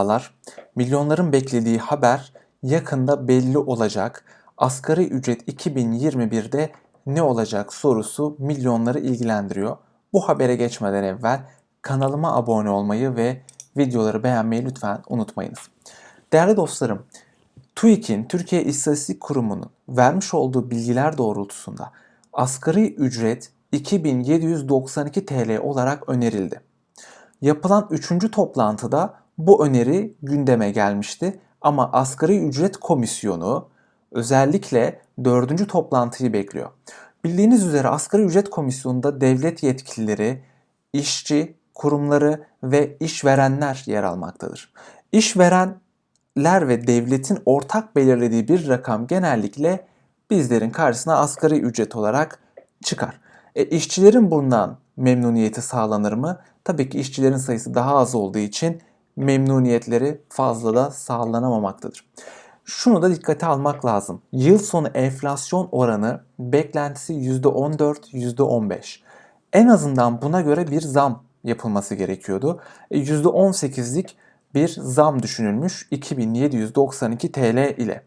Merhabalar. Milyonların beklediği haber yakında belli olacak. Asgari ücret 2021'de ne olacak sorusu milyonları ilgilendiriyor. Bu habere geçmeden evvel kanalıma abone olmayı ve videoları beğenmeyi lütfen unutmayınız. Değerli dostlarım, TÜİK'in Türkiye İstatistik Kurumu'nun vermiş olduğu bilgiler doğrultusunda asgari ücret 2792 TL olarak önerildi. Yapılan 3. toplantıda bu öneri gündeme gelmişti ama asgari ücret komisyonu özellikle 4. toplantıyı bekliyor. Bildiğiniz üzere asgari ücret komisyonunda devlet yetkilileri, işçi, kurumları ve işverenler yer almaktadır. İşverenler ve devletin ortak belirlediği bir rakam genellikle bizlerin karşısına asgari ücret olarak çıkar. E, işçilerin bundan memnuniyeti sağlanır mı? Tabii ki işçilerin sayısı daha az olduğu için memnuniyetleri fazla da sağlanamamaktadır. Şunu da dikkate almak lazım. Yıl sonu enflasyon oranı beklentisi %14, %15. En azından buna göre bir zam yapılması gerekiyordu. E, %18'lik bir zam düşünülmüş 2792 TL ile.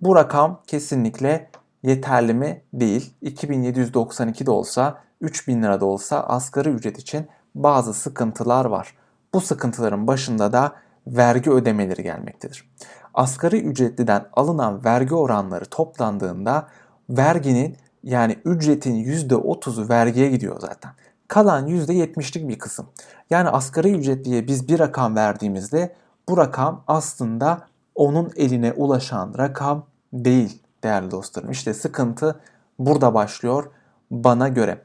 Bu rakam kesinlikle yeterli mi? Değil. 2792 de olsa, 3000 lira da olsa asgari ücret için bazı sıkıntılar var. Bu sıkıntıların başında da vergi ödemeleri gelmektedir. Asgari ücretliden alınan vergi oranları toplandığında verginin yani ücretin %30'u vergiye gidiyor zaten. Kalan %70'lik bir kısım. Yani asgari ücretliye biz bir rakam verdiğimizde bu rakam aslında onun eline ulaşan rakam değil değerli dostlarım. İşte sıkıntı burada başlıyor bana göre.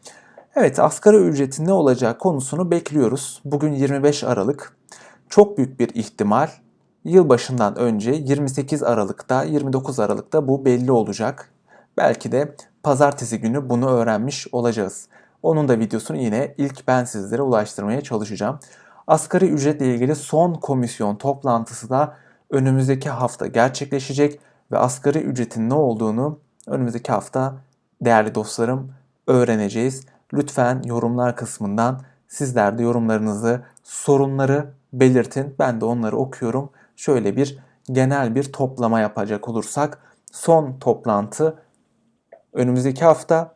Evet asgari ücretin ne olacağı konusunu bekliyoruz. Bugün 25 Aralık. Çok büyük bir ihtimal yılbaşından önce 28 Aralık'ta 29 Aralık'ta bu belli olacak. Belki de pazartesi günü bunu öğrenmiş olacağız. Onun da videosunu yine ilk ben sizlere ulaştırmaya çalışacağım. Asgari ücretle ilgili son komisyon toplantısı da önümüzdeki hafta gerçekleşecek ve asgari ücretin ne olduğunu önümüzdeki hafta değerli dostlarım öğreneceğiz. Lütfen yorumlar kısmından sizler de yorumlarınızı, sorunları belirtin. Ben de onları okuyorum. Şöyle bir genel bir toplama yapacak olursak son toplantı önümüzdeki hafta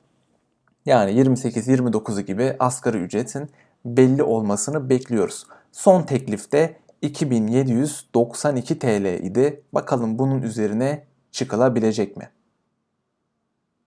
yani 28-29'u gibi asgari ücretin belli olmasını bekliyoruz. Son teklifte 2792 TL idi. Bakalım bunun üzerine çıkılabilecek mi?